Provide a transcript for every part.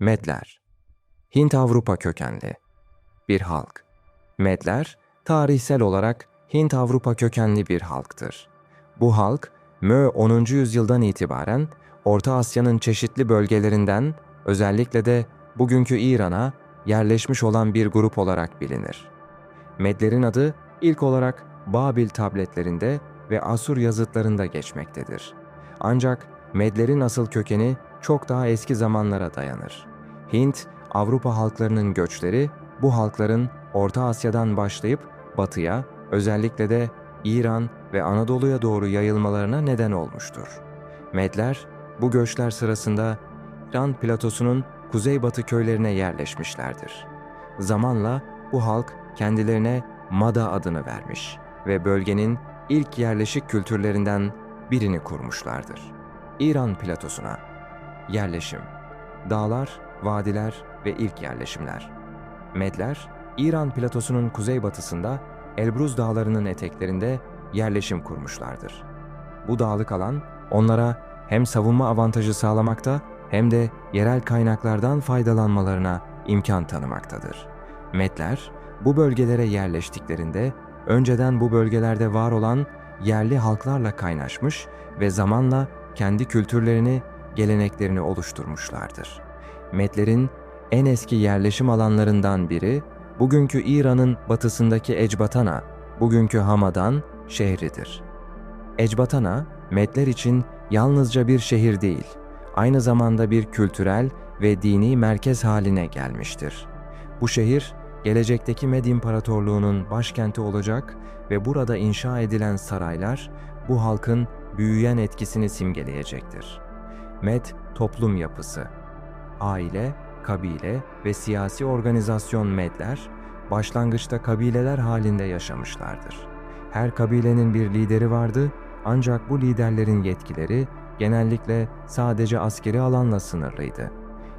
Medler Hint-Avrupa kökenli bir halk. Medler, tarihsel olarak Hint-Avrupa kökenli bir halktır. Bu halk, Mö 10. yüzyıldan itibaren Orta Asya'nın çeşitli bölgelerinden, özellikle de bugünkü İran'a yerleşmiş olan bir grup olarak bilinir. Medlerin adı ilk olarak Babil tabletlerinde ve Asur yazıtlarında geçmektedir. Ancak Medlerin asıl kökeni çok daha eski zamanlara dayanır. Hint, Avrupa halklarının göçleri bu halkların Orta Asya'dan başlayıp batıya, özellikle de İran ve Anadolu'ya doğru yayılmalarına neden olmuştur. Medler bu göçler sırasında İran platosunun kuzeybatı köylerine yerleşmişlerdir. Zamanla bu halk kendilerine Mada adını vermiş ve bölgenin ilk yerleşik kültürlerinden birini kurmuşlardır. İran platosuna yerleşim, dağlar, vadiler ve ilk yerleşimler. Medler, İran platosunun kuzeybatısında Elbruz dağlarının eteklerinde yerleşim kurmuşlardır. Bu dağlık alan onlara hem savunma avantajı sağlamakta hem de yerel kaynaklardan faydalanmalarına imkan tanımaktadır. Medler bu bölgelere yerleştiklerinde önceden bu bölgelerde var olan yerli halklarla kaynaşmış ve zamanla kendi kültürlerini, geleneklerini oluşturmuşlardır. Medlerin en eski yerleşim alanlarından biri bugünkü İran'ın batısındaki Ecbatana, bugünkü Hamadan şehridir. Ecbatana, Medler için yalnızca bir şehir değil, aynı zamanda bir kültürel ve dini merkez haline gelmiştir. Bu şehir, gelecekteki Med İmparatorluğu'nun başkenti olacak ve burada inşa edilen saraylar bu halkın büyüyen etkisini simgeleyecektir. Med toplum yapısı, aile, kabile ve siyasi organizasyon Medler, başlangıçta kabileler halinde yaşamışlardır. Her kabilenin bir lideri vardı ancak bu liderlerin yetkileri genellikle sadece askeri alanla sınırlıydı.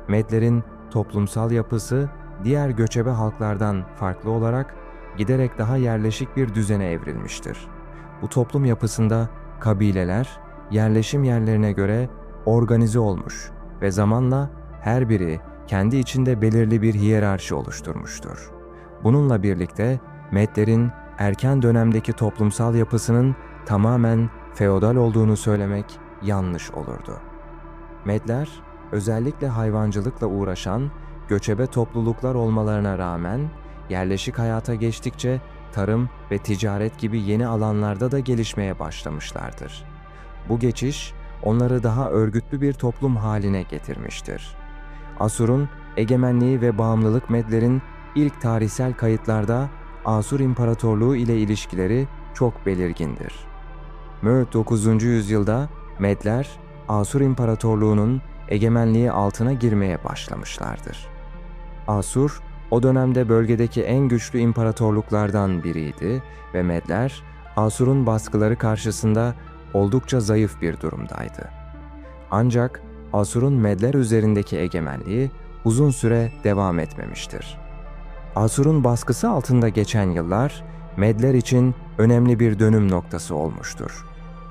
Medlerin toplumsal yapısı diğer göçebe halklardan farklı olarak giderek daha yerleşik bir düzene evrilmiştir. Bu toplum yapısında kabileler yerleşim yerlerine göre organize olmuş ve zamanla her biri kendi içinde belirli bir hiyerarşi oluşturmuştur. Bununla birlikte Medlerin erken dönemdeki toplumsal yapısının tamamen feodal olduğunu söylemek yanlış olurdu. Medler, özellikle hayvancılıkla uğraşan göçebe topluluklar olmalarına rağmen yerleşik hayata geçtikçe tarım ve ticaret gibi yeni alanlarda da gelişmeye başlamışlardır. Bu geçiş onları daha örgütlü bir toplum haline getirmiştir. Asur'un egemenliği ve bağımlılık Medlerin ilk tarihsel kayıtlarda Asur İmparatorluğu ile ilişkileri çok belirgindir. Mö 9. yüzyılda Medler, Asur İmparatorluğu'nun egemenliği altına girmeye başlamışlardır. Asur, o dönemde bölgedeki en güçlü imparatorluklardan biriydi ve Medler, Asur'un baskıları karşısında oldukça zayıf bir durumdaydı. Ancak Asur'un Medler üzerindeki egemenliği uzun süre devam etmemiştir. Asur'un baskısı altında geçen yıllar Medler için önemli bir dönüm noktası olmuştur.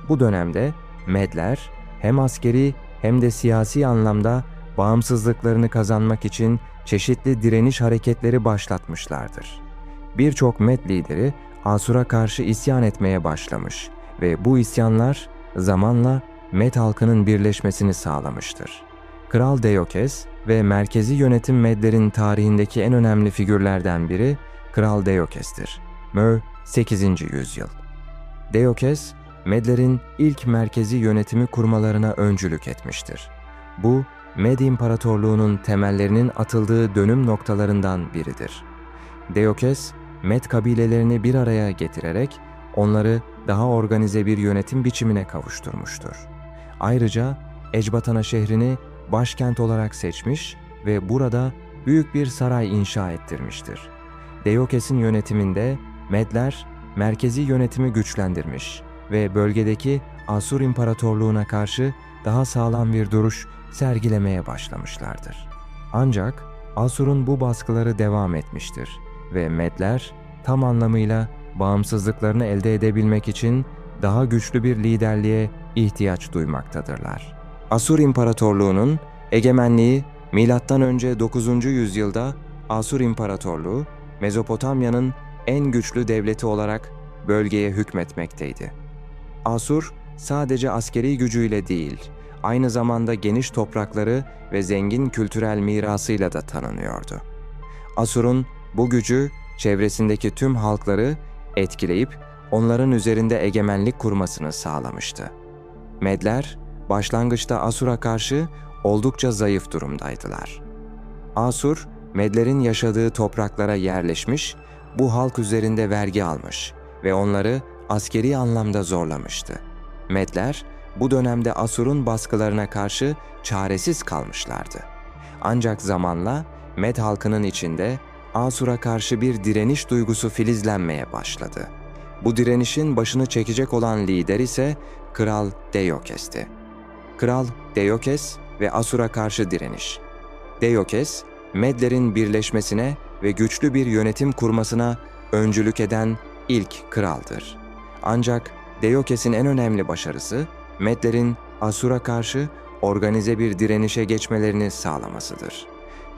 Bu dönemde Medler hem askeri hem de siyasi anlamda bağımsızlıklarını kazanmak için çeşitli direniş hareketleri başlatmışlardır. Birçok Med lideri Asur'a karşı isyan etmeye başlamış ve bu isyanlar zamanla Med halkının birleşmesini sağlamıştır. Kral Deokes ve merkezi yönetim Medlerin tarihindeki en önemli figürlerden biri Kral Deokes'tir. Mö 8. yüzyıl. Deokes, Medlerin ilk merkezi yönetimi kurmalarına öncülük etmiştir. Bu, Med İmparatorluğu'nun temellerinin atıldığı dönüm noktalarından biridir. Deokes, Med kabilelerini bir araya getirerek onları daha organize bir yönetim biçimine kavuşturmuştur. Ayrıca Ecbatana şehrini başkent olarak seçmiş ve burada büyük bir saray inşa ettirmiştir. Deokes'in yönetiminde Medler merkezi yönetimi güçlendirmiş ve bölgedeki Asur İmparatorluğu'na karşı daha sağlam bir duruş sergilemeye başlamışlardır. Ancak Asur'un bu baskıları devam etmiştir ve Medler tam anlamıyla bağımsızlıklarını elde edebilmek için daha güçlü bir liderliğe ihtiyaç duymaktadırlar. Asur İmparatorluğu'nun egemenliği önce 9. yüzyılda Asur İmparatorluğu Mezopotamya'nın en güçlü devleti olarak bölgeye hükmetmekteydi. Asur sadece askeri gücüyle değil, aynı zamanda geniş toprakları ve zengin kültürel mirasıyla da tanınıyordu. Asur'un bu gücü çevresindeki tüm halkları etkileyip onların üzerinde egemenlik kurmasını sağlamıştı. Medler başlangıçta Asur'a karşı oldukça zayıf durumdaydılar. Asur, Medlerin yaşadığı topraklara yerleşmiş, bu halk üzerinde vergi almış ve onları askeri anlamda zorlamıştı. Medler, bu dönemde Asur'un baskılarına karşı çaresiz kalmışlardı. Ancak zamanla Med halkının içinde Asur'a karşı bir direniş duygusu filizlenmeye başladı. Bu direnişin başını çekecek olan lider ise Kral Deiyokes'ti. Kral Deiyokes ve Asur'a karşı direniş. Deiyokes, Medlerin birleşmesine ve güçlü bir yönetim kurmasına öncülük eden ilk kraldır. Ancak Deiyokes'in en önemli başarısı, Medlerin Asur'a karşı organize bir direnişe geçmelerini sağlamasıdır.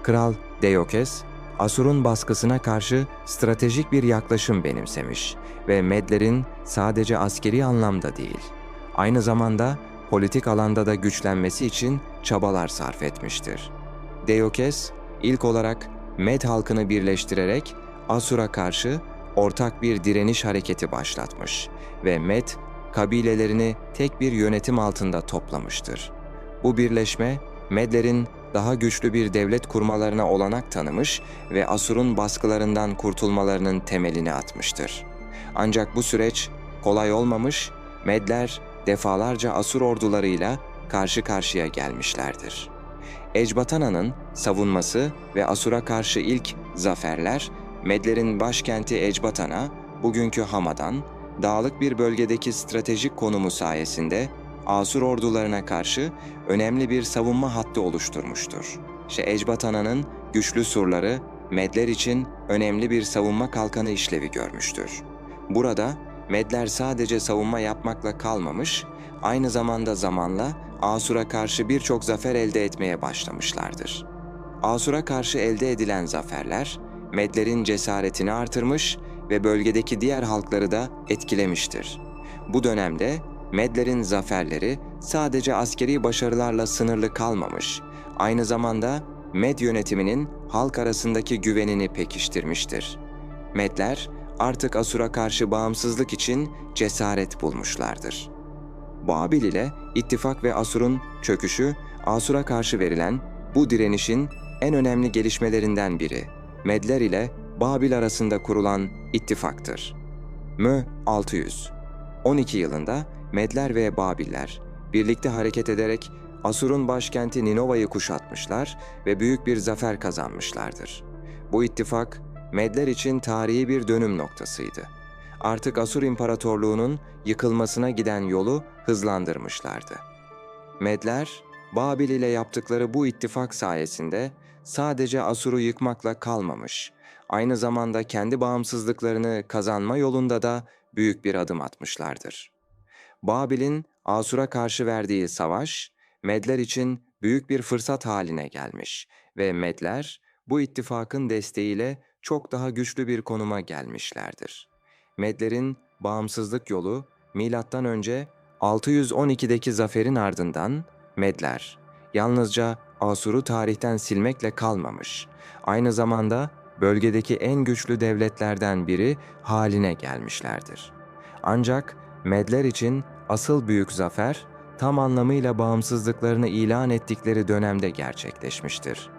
Kral Deiyokes, Asur'un baskısına karşı stratejik bir yaklaşım benimsemiş ve Medlerin sadece askeri anlamda değil, aynı zamanda politik alanda da güçlenmesi için çabalar sarf etmiştir. Deiyokes, ilk olarak Med halkını birleştirerek Asur'a karşı ortak bir direniş hareketi başlatmış ve Med kabilelerini tek bir yönetim altında toplamıştır. Bu birleşme Medlerin daha güçlü bir devlet kurmalarına olanak tanımış ve Asur'un baskılarından kurtulmalarının temelini atmıştır. Ancak bu süreç kolay olmamış, Medler defalarca Asur ordularıyla karşı karşıya gelmişlerdir. Ecbatana'nın savunması ve Asur'a karşı ilk zaferler, Medlerin başkenti Ecbatana, bugünkü Hamadan, dağlık bir bölgedeki stratejik konumu sayesinde Asur ordularına karşı önemli bir savunma hattı oluşturmuştur. Ecbatana'nın güçlü surları Medler için önemli bir savunma kalkanı işlevi görmüştür. Burada Medler sadece savunma yapmakla kalmamış, aynı zamanda zamanla Asur'a karşı birçok zafer elde etmeye başlamışlardır. Asur'a karşı elde edilen zaferler, Medlerin cesaretini artırmış ve bölgedeki diğer halkları da etkilemiştir. Bu dönemde Medlerin zaferleri sadece askeri başarılarla sınırlı kalmamış, aynı zamanda Med yönetiminin halk arasındaki güvenini pekiştirmiştir. Medler artık Asur'a karşı bağımsızlık için cesaret bulmuşlardır. Babil ile ittifak ve Asur'un çöküşü, Asur'a karşı verilen bu direnişin en önemli gelişmelerinden biri. Medler ile Babil arasında kurulan ittifaktır. Mö 600 12 yılında Medler ve Babiller birlikte hareket ederek Asur'un başkenti Ninova'yı kuşatmışlar ve büyük bir zafer kazanmışlardır. Bu ittifak Medler için tarihi bir dönüm noktasıydı. Artık Asur İmparatorluğu'nun yıkılmasına giden yolu hızlandırmışlardı. Medler, Babil ile yaptıkları bu ittifak sayesinde sadece Asur'u yıkmakla kalmamış, aynı zamanda kendi bağımsızlıklarını kazanma yolunda da büyük bir adım atmışlardır. Babil'in Asur'a karşı verdiği savaş, Medler için büyük bir fırsat haline gelmiş ve Medler bu ittifakın desteğiyle çok daha güçlü bir konuma gelmişlerdir. Medlerin bağımsızlık yolu milattan önce 612'deki zaferin ardından Medler yalnızca Asur'u tarihten silmekle kalmamış, aynı zamanda bölgedeki en güçlü devletlerden biri haline gelmişlerdir. Ancak Medler için asıl büyük zafer tam anlamıyla bağımsızlıklarını ilan ettikleri dönemde gerçekleşmiştir.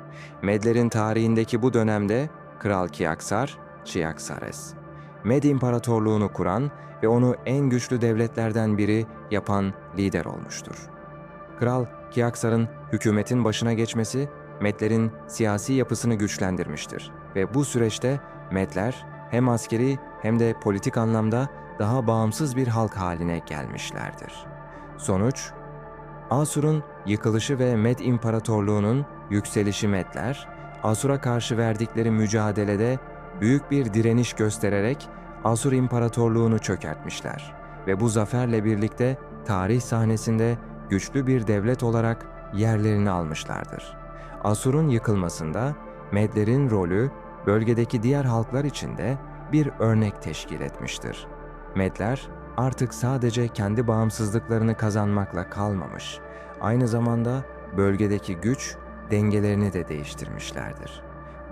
Medlerin tarihindeki bu dönemde Kral Kiaksar, Chiaksares, Med İmparatorluğunu kuran ve onu en güçlü devletlerden biri yapan lider olmuştur. Kral Kiaksar'ın hükümetin başına geçmesi Medlerin siyasi yapısını güçlendirmiştir ve bu süreçte Medler hem askeri hem de politik anlamda daha bağımsız bir halk haline gelmişlerdir. Sonuç, Asur'un yıkılışı ve Med İmparatorluğu'nun yükselişi Medler, Asur'a karşı verdikleri mücadelede büyük bir direniş göstererek Asur İmparatorluğunu çökertmişler ve bu zaferle birlikte tarih sahnesinde güçlü bir devlet olarak yerlerini almışlardır. Asur'un yıkılmasında Medlerin rolü bölgedeki diğer halklar için de bir örnek teşkil etmiştir. Medler artık sadece kendi bağımsızlıklarını kazanmakla kalmamış, aynı zamanda bölgedeki güç dengelerini de değiştirmişlerdir.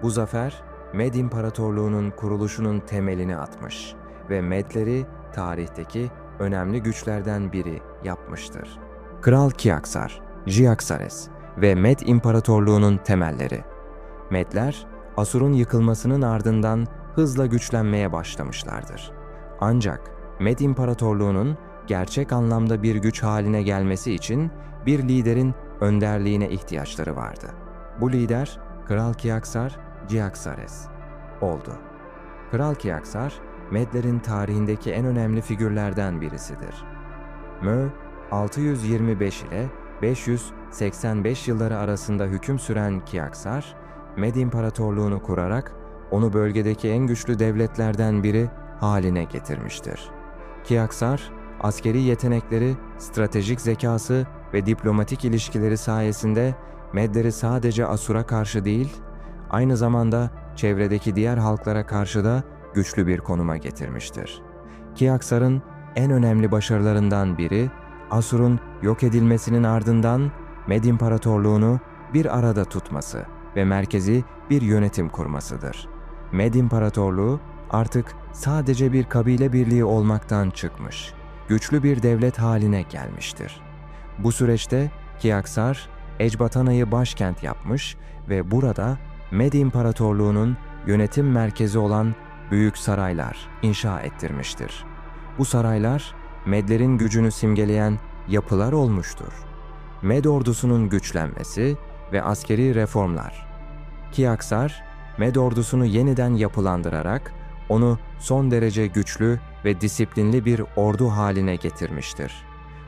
Bu zafer Med İmparatorluğu'nun kuruluşunun temelini atmış ve Medleri tarihteki önemli güçlerden biri yapmıştır. Kral Kiaksar, Jiaksares ve Med İmparatorluğu'nun temelleri. Medler, Asur'un yıkılmasının ardından hızla güçlenmeye başlamışlardır. Ancak Med İmparatorluğu'nun gerçek anlamda bir güç haline gelmesi için bir liderin önderliğine ihtiyaçları vardı. Bu lider Kral Kiaksar Ciaksares oldu. Kral Kiaksar, Medlerin tarihindeki en önemli figürlerden birisidir. Mö, 625 ile 585 yılları arasında hüküm süren Kiaksar, Med İmparatorluğunu kurarak onu bölgedeki en güçlü devletlerden biri haline getirmiştir. Kiaksar, askeri yetenekleri, stratejik zekası ve diplomatik ilişkileri sayesinde Medleri sadece Asur'a karşı değil, aynı zamanda çevredeki diğer halklara karşı da güçlü bir konuma getirmiştir. Kiaksar'ın en önemli başarılarından biri, Asur'un yok edilmesinin ardından Med İmparatorluğunu bir arada tutması ve merkezi bir yönetim kurmasıdır. Med İmparatorluğu artık sadece bir kabile birliği olmaktan çıkmış, güçlü bir devlet haline gelmiştir. Bu süreçte Kiaksar, Ecbatana'yı başkent yapmış ve burada Med İmparatorluğu'nun yönetim merkezi olan büyük saraylar inşa ettirmiştir. Bu saraylar Medlerin gücünü simgeleyen yapılar olmuştur. Med ordusunun güçlenmesi ve askeri reformlar. Kiaksar, Med ordusunu yeniden yapılandırarak onu son derece güçlü ve disiplinli bir ordu haline getirmiştir.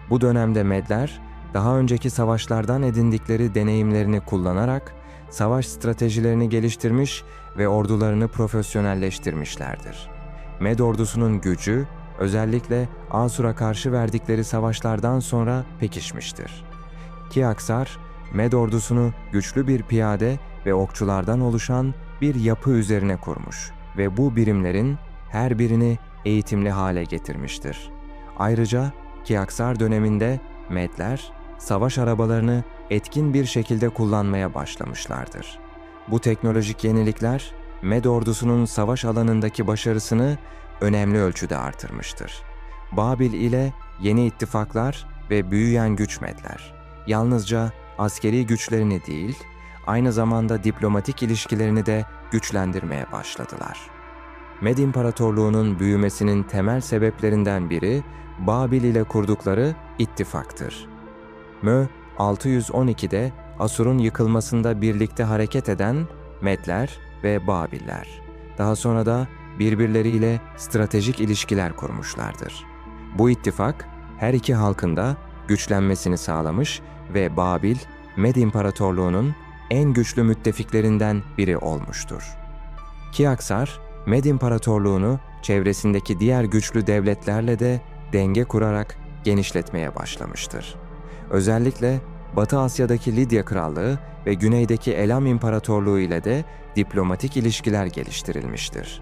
Bu dönemde Medler, daha önceki savaşlardan edindikleri deneyimlerini kullanarak savaş stratejilerini geliştirmiş ve ordularını profesyonelleştirmişlerdir. Med ordusunun gücü özellikle Asur'a karşı verdikleri savaşlardan sonra pekişmiştir. Kiaksar, Med ordusunu güçlü bir piyade ve okçulardan oluşan bir yapı üzerine kurmuş ve bu birimlerin her birini eğitimli hale getirmiştir. Ayrıca Kiaksar döneminde Medler, savaş arabalarını etkin bir şekilde kullanmaya başlamışlardır. Bu teknolojik yenilikler, Med ordusunun savaş alanındaki başarısını önemli ölçüde artırmıştır. Babil ile yeni ittifaklar ve büyüyen güç Medler, yalnızca askeri güçlerini değil, aynı zamanda diplomatik ilişkilerini de güçlendirmeye başladılar. Med İmparatorluğu'nun büyümesinin temel sebeplerinden biri Babil ile kurdukları ittifaktır. Mö 612'de Asur'un yıkılmasında birlikte hareket eden Medler ve Babiller. Daha sonra da birbirleriyle stratejik ilişkiler kurmuşlardır. Bu ittifak her iki halkın da güçlenmesini sağlamış ve Babil, Med İmparatorluğu'nun en güçlü müttefiklerinden biri olmuştur. Kiaksar, Med İmparatorluğu'nu çevresindeki diğer güçlü devletlerle de denge kurarak genişletmeye başlamıştır. Özellikle Batı Asya'daki Lidya Krallığı ve güneydeki Elam İmparatorluğu ile de diplomatik ilişkiler geliştirilmiştir.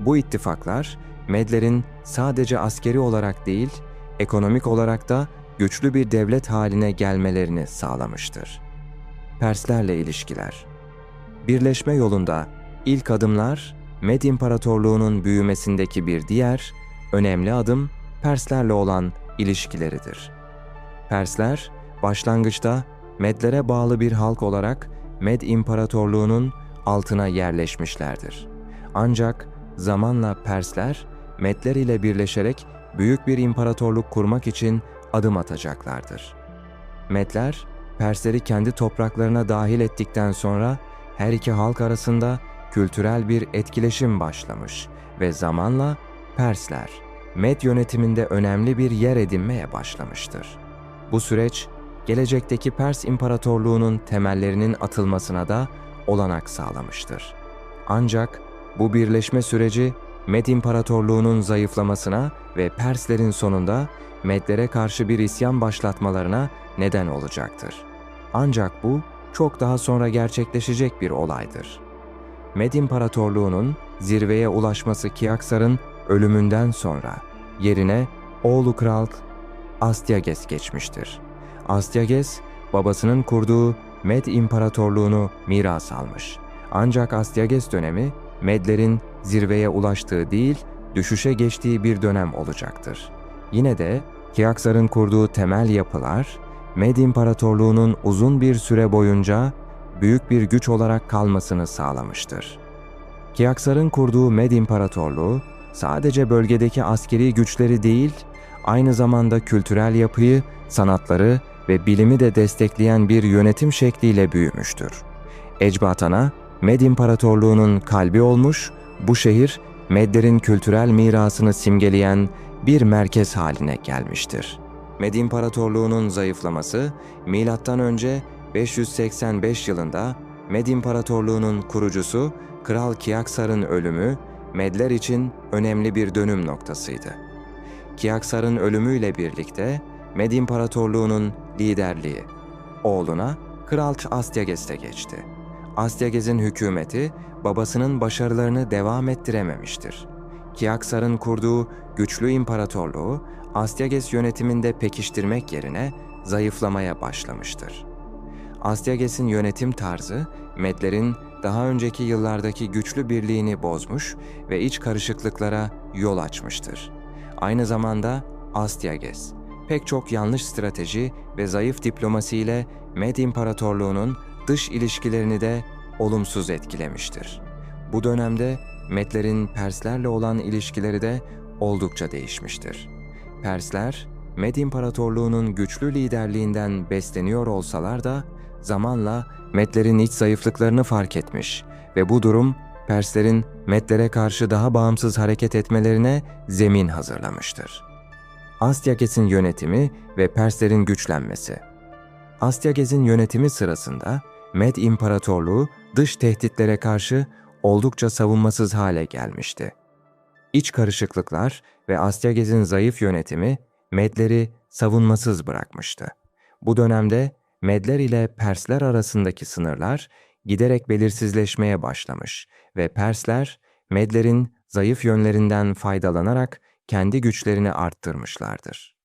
Bu ittifaklar Medlerin sadece askeri olarak değil, ekonomik olarak da güçlü bir devlet haline gelmelerini sağlamıştır. Perslerle ilişkiler Birleşme yolunda ilk adımlar Med İmparatorluğu'nun büyümesindeki bir diğer önemli adım Perslerle olan ilişkileridir. Persler başlangıçta Medlere bağlı bir halk olarak Med İmparatorluğu'nun altına yerleşmişlerdir. Ancak zamanla Persler Medler ile birleşerek büyük bir imparatorluk kurmak için adım atacaklardır. Medler, Persleri kendi topraklarına dahil ettikten sonra her iki halk arasında kültürel bir etkileşim başlamış ve zamanla Persler, Med yönetiminde önemli bir yer edinmeye başlamıştır. Bu süreç, gelecekteki Pers İmparatorluğu'nun temellerinin atılmasına da olanak sağlamıştır. Ancak bu birleşme süreci Med İmparatorluğu'nun zayıflamasına ve Perslerin sonunda Medlere karşı bir isyan başlatmalarına neden olacaktır. Ancak bu çok daha sonra gerçekleşecek bir olaydır. Med İmparatorluğu'nun zirveye ulaşması Kiaksar'ın ölümünden sonra yerine oğlu kral Astyages geçmiştir. Astyages, babasının kurduğu Med İmparatorluğunu miras almış. Ancak Astyages dönemi Medlerin zirveye ulaştığı değil, düşüşe geçtiği bir dönem olacaktır. Yine de Kiaksar'ın kurduğu temel yapılar, Med İmparatorluğu'nun uzun bir süre boyunca büyük bir güç olarak kalmasını sağlamıştır. Kiaksar'ın kurduğu Med İmparatorluğu, sadece bölgedeki askeri güçleri değil, aynı zamanda kültürel yapıyı, sanatları ve bilimi de destekleyen bir yönetim şekliyle büyümüştür. Ecbatana, Med İmparatorluğu'nun kalbi olmuş, bu şehir Medlerin kültürel mirasını simgeleyen bir merkez haline gelmiştir. Med İmparatorluğu'nun zayıflaması, M.Ö. 585 yılında Med İmparatorluğu'nun kurucusu Kral Kiaksar'ın ölümü Medler için önemli bir dönüm noktasıydı. Kiaksar'ın ölümüyle birlikte Med İmparatorluğu'nun liderliği oğluna Kral Astyages'te geçti. Astyages'in hükümeti babasının başarılarını devam ettirememiştir. Kiaksar'ın kurduğu güçlü imparatorluğu Astyages yönetiminde pekiştirmek yerine zayıflamaya başlamıştır. Astyages'in yönetim tarzı Medlerin daha önceki yıllardaki güçlü birliğini bozmuş ve iç karışıklıklara yol açmıştır. Aynı zamanda Astyages, pek çok yanlış strateji ve zayıf diplomasiyle Med İmparatorluğu'nun dış ilişkilerini de olumsuz etkilemiştir. Bu dönemde Medlerin Perslerle olan ilişkileri de oldukça değişmiştir. Persler, Med İmparatorluğu'nun güçlü liderliğinden besleniyor olsalar da zamanla Medlerin iç zayıflıklarını fark etmiş ve bu durum Perslerin Medlere karşı daha bağımsız hareket etmelerine zemin hazırlamıştır. Astyakes'in yönetimi ve Perslerin güçlenmesi Astyakes'in yönetimi sırasında Med İmparatorluğu dış tehditlere karşı oldukça savunmasız hale gelmişti. İç karışıklıklar ve Astyagez'in zayıf yönetimi Medleri savunmasız bırakmıştı. Bu dönemde Medler ile Persler arasındaki sınırlar giderek belirsizleşmeye başlamış ve Persler Medlerin zayıf yönlerinden faydalanarak kendi güçlerini arttırmışlardır.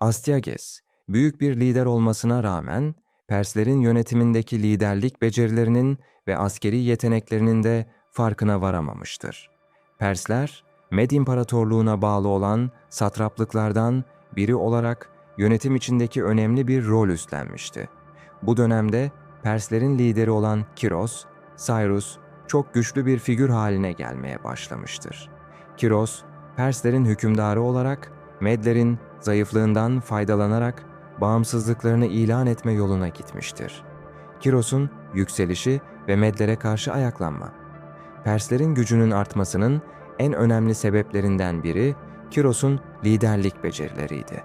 Astyagez, büyük bir lider olmasına rağmen Perslerin yönetimindeki liderlik becerilerinin ve askeri yeteneklerinin de farkına varamamıştır. Persler, Med İmparatorluğu'na bağlı olan satraplıklardan biri olarak yönetim içindeki önemli bir rol üstlenmişti. Bu dönemde Perslerin lideri olan Kiros, Cyrus çok güçlü bir figür haline gelmeye başlamıştır. Kiros, Perslerin hükümdarı olarak Medlerin zayıflığından faydalanarak bağımsızlıklarını ilan etme yoluna gitmiştir. Kiros'un yükselişi ve Medlere karşı ayaklanma. Perslerin gücünün artmasının en önemli sebeplerinden biri Kiros'un liderlik becerileriydi.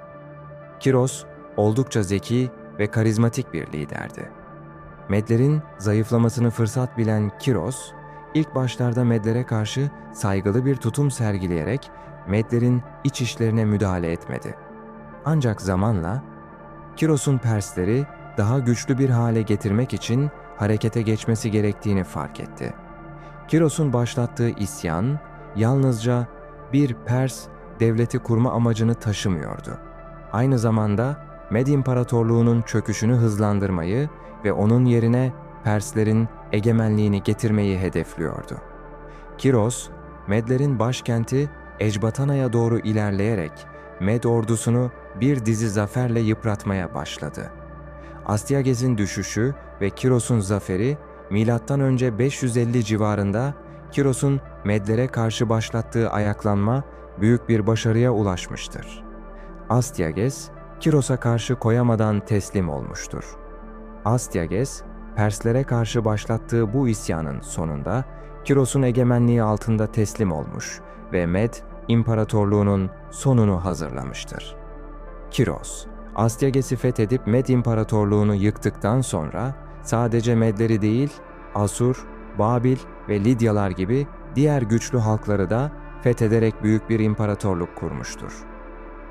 Kiros oldukça zeki ve karizmatik bir liderdi. Medlerin zayıflamasını fırsat bilen Kiros, ilk başlarda Medlere karşı saygılı bir tutum sergileyerek Medlerin iç işlerine müdahale etmedi. Ancak zamanla Kiros'un Persleri daha güçlü bir hale getirmek için harekete geçmesi gerektiğini fark etti. Kiros'un başlattığı isyan yalnızca bir Pers devleti kurma amacını taşımıyordu. Aynı zamanda Med İmparatorluğu'nun çöküşünü hızlandırmayı ve onun yerine Perslerin egemenliğini getirmeyi hedefliyordu. Kiros, Medlerin başkenti Ecbatana'ya doğru ilerleyerek Med ordusunu bir dizi zaferle yıpratmaya başladı. Astyagez'in düşüşü ve Kiros'un zaferi M.Ö. 550 civarında Kiros'un Medlere karşı başlattığı ayaklanma büyük bir başarıya ulaşmıştır. Astyagez, Kiros'a karşı koyamadan teslim olmuştur. Astyagez, Perslere karşı başlattığı bu isyanın sonunda Kiros'un egemenliği altında teslim olmuş ve Med İmparatorluğu'nun sonunu hazırlamıştır. Kiros, Astyages'i fethedip Med İmparatorluğunu yıktıktan sonra sadece Medleri değil, Asur, Babil ve Lidyalar gibi diğer güçlü halkları da fethederek büyük bir imparatorluk kurmuştur.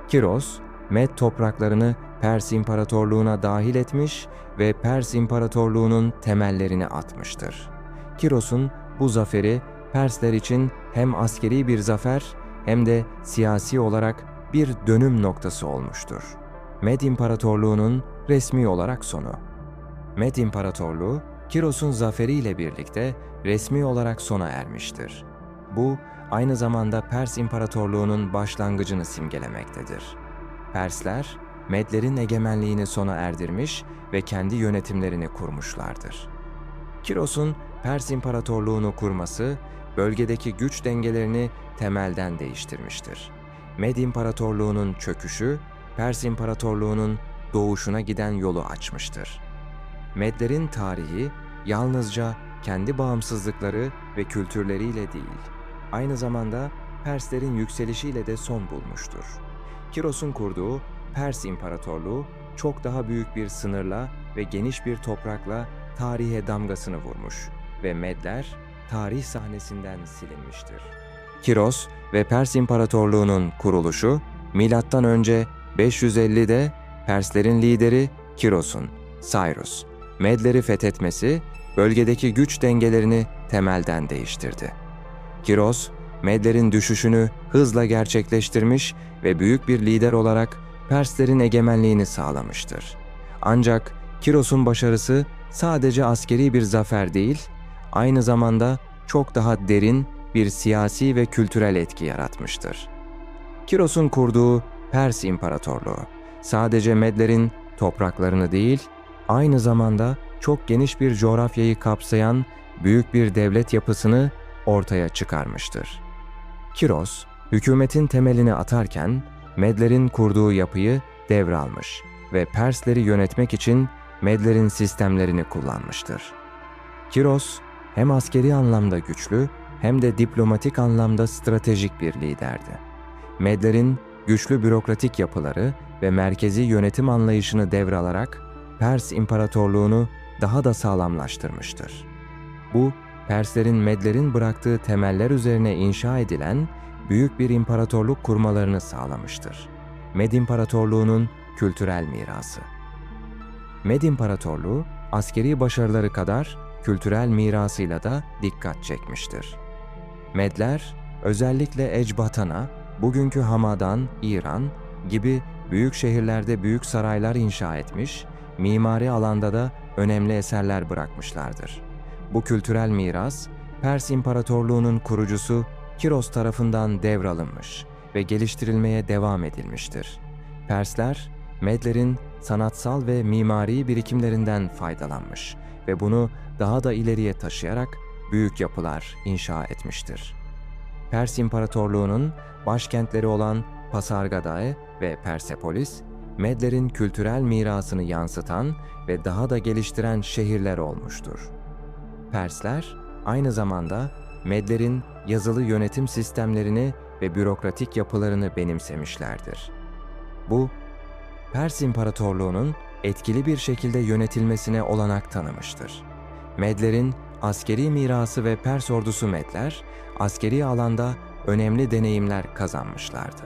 Kiros, Med topraklarını Pers İmparatorluğu'na dahil etmiş ve Pers İmparatorluğu'nun temellerini atmıştır. Kiros'un bu zaferi Persler için hem askeri bir zafer hem de siyasi olarak bir dönüm noktası olmuştur. Med İmparatorluğu'nun resmi olarak sonu. Med İmparatorluğu, Kiros'un zaferiyle birlikte resmi olarak sona ermiştir. Bu, aynı zamanda Pers İmparatorluğu'nun başlangıcını simgelemektedir. Persler, Medlerin egemenliğini sona erdirmiş ve kendi yönetimlerini kurmuşlardır. Kiros'un Pers İmparatorluğunu kurması, bölgedeki güç dengelerini temelden değiştirmiştir. Med İmparatorluğu'nun çöküşü, Pers İmparatorluğu'nun doğuşuna giden yolu açmıştır. Medlerin tarihi yalnızca kendi bağımsızlıkları ve kültürleriyle değil, aynı zamanda Perslerin yükselişiyle de son bulmuştur. Kiros'un kurduğu Pers İmparatorluğu çok daha büyük bir sınırla ve geniş bir toprakla tarihe damgasını vurmuş ve Medler tarih sahnesinden silinmiştir. Kiros ve Pers İmparatorluğu'nun kuruluşu önce 550'de Perslerin lideri Kiros'un Cyrus Medleri fethetmesi bölgedeki güç dengelerini temelden değiştirdi. Kiros, Medlerin düşüşünü hızla gerçekleştirmiş ve büyük bir lider olarak Perslerin egemenliğini sağlamıştır. Ancak Kiros'un başarısı sadece askeri bir zafer değil, aynı zamanda çok daha derin bir siyasi ve kültürel etki yaratmıştır. Kiros'un kurduğu Pers İmparatorluğu sadece Medlerin topraklarını değil, aynı zamanda çok geniş bir coğrafyayı kapsayan büyük bir devlet yapısını ortaya çıkarmıştır. Kiros, hükümetin temelini atarken Medlerin kurduğu yapıyı devralmış ve Persleri yönetmek için Medlerin sistemlerini kullanmıştır. Kiros hem askeri anlamda güçlü hem de diplomatik anlamda stratejik bir liderdi. Medlerin güçlü bürokratik yapıları ve merkezi yönetim anlayışını devralarak Pers İmparatorluğunu daha da sağlamlaştırmıştır. Bu, Perslerin Medlerin bıraktığı temeller üzerine inşa edilen büyük bir imparatorluk kurmalarını sağlamıştır. Med İmparatorluğu'nun kültürel mirası. Med İmparatorluğu, askeri başarıları kadar kültürel mirasıyla da dikkat çekmiştir. Medler, özellikle Ecbatana, bugünkü Hamadan, İran gibi büyük şehirlerde büyük saraylar inşa etmiş, mimari alanda da önemli eserler bırakmışlardır. Bu kültürel miras, Pers İmparatorluğu'nun kurucusu Kiros tarafından devralınmış ve geliştirilmeye devam edilmiştir. Persler, Medlerin sanatsal ve mimari birikimlerinden faydalanmış ve bunu daha da ileriye taşıyarak büyük yapılar inşa etmiştir. Pers İmparatorluğu'nun başkentleri olan Pasargadae ve Persepolis, Medlerin kültürel mirasını yansıtan ve daha da geliştiren şehirler olmuştur. Persler aynı zamanda Medlerin yazılı yönetim sistemlerini ve bürokratik yapılarını benimsemişlerdir. Bu, Pers İmparatorluğu'nun etkili bir şekilde yönetilmesine olanak tanımıştır. Medlerin askeri mirası ve Pers ordusu Medler, askeri alanda önemli deneyimler kazanmışlardı.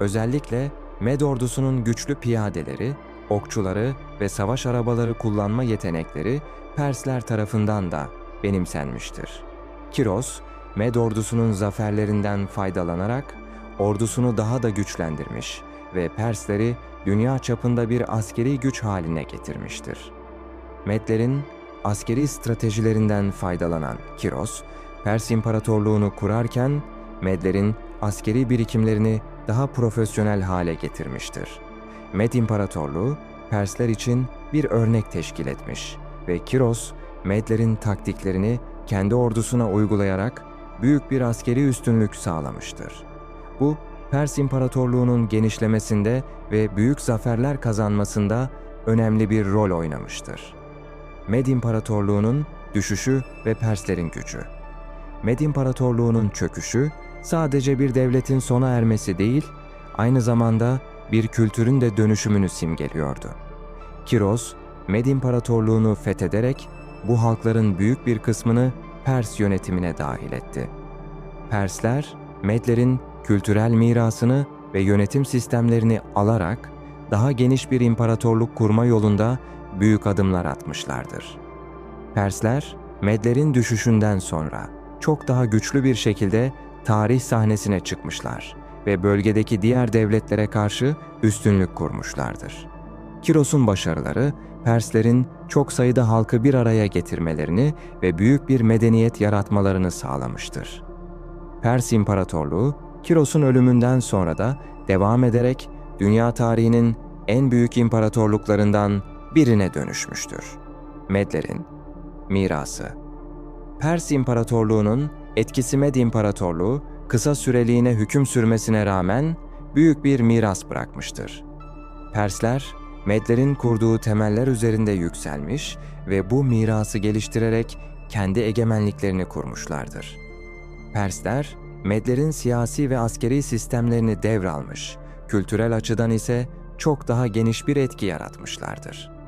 Özellikle Med ordusunun güçlü piyadeleri, okçuları ve savaş arabaları kullanma yetenekleri Persler tarafından da benimsenmiştir. Kiros, Med ordusunun zaferlerinden faydalanarak ordusunu daha da güçlendirmiş ve Persleri dünya çapında bir askeri güç haline getirmiştir. Medlerin askeri stratejilerinden faydalanan Kiros, Pers İmparatorluğunu kurarken Medlerin askeri birikimlerini daha profesyonel hale getirmiştir. Med İmparatorluğu Persler için bir örnek teşkil etmiş ve Kiros, Medlerin taktiklerini kendi ordusuna uygulayarak büyük bir askeri üstünlük sağlamıştır. Bu, Pers İmparatorluğu'nun genişlemesinde ve büyük zaferler kazanmasında önemli bir rol oynamıştır. Med İmparatorluğu'nun düşüşü ve Perslerin gücü. Med İmparatorluğu'nun çöküşü sadece bir devletin sona ermesi değil, aynı zamanda bir kültürün de dönüşümünü simgeliyordu. Kiros, Med İmparatorluğu'nu fethederek bu halkların büyük bir kısmını Pers yönetimine dahil etti. Persler, Medlerin kültürel mirasını ve yönetim sistemlerini alarak daha geniş bir imparatorluk kurma yolunda büyük adımlar atmışlardır. Persler, Medlerin düşüşünden sonra çok daha güçlü bir şekilde tarih sahnesine çıkmışlar ve bölgedeki diğer devletlere karşı üstünlük kurmuşlardır. Kiros'un başarıları, Perslerin çok sayıda halkı bir araya getirmelerini ve büyük bir medeniyet yaratmalarını sağlamıştır. Pers İmparatorluğu, Kiros'un ölümünden sonra da devam ederek dünya tarihinin en büyük imparatorluklarından birine dönüşmüştür. Medlerin mirası Pers İmparatorluğu'nun etkisi Med İmparatorluğu kısa süreliğine hüküm sürmesine rağmen büyük bir miras bırakmıştır. Persler, Medlerin kurduğu temeller üzerinde yükselmiş ve bu mirası geliştirerek kendi egemenliklerini kurmuşlardır. Persler, Medlerin siyasi ve askeri sistemlerini devralmış, kültürel açıdan ise çok daha geniş bir etki yaratmışlardır.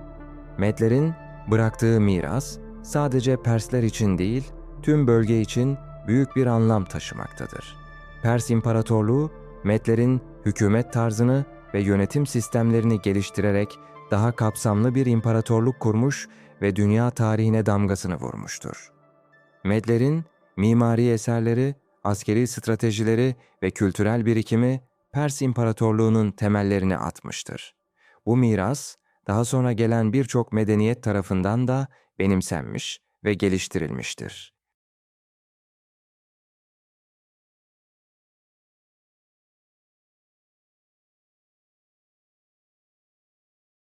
Medlerin bıraktığı miras sadece Persler için değil, tüm bölge için büyük bir anlam taşımaktadır. Pers İmparatorluğu, Medlerin hükümet tarzını ve yönetim sistemlerini geliştirerek daha kapsamlı bir imparatorluk kurmuş ve dünya tarihine damgasını vurmuştur. Medlerin mimari eserleri, askeri stratejileri ve kültürel birikimi Pers İmparatorluğu'nun temellerini atmıştır. Bu miras, daha sonra gelen birçok medeniyet tarafından da benimsenmiş ve geliştirilmiştir.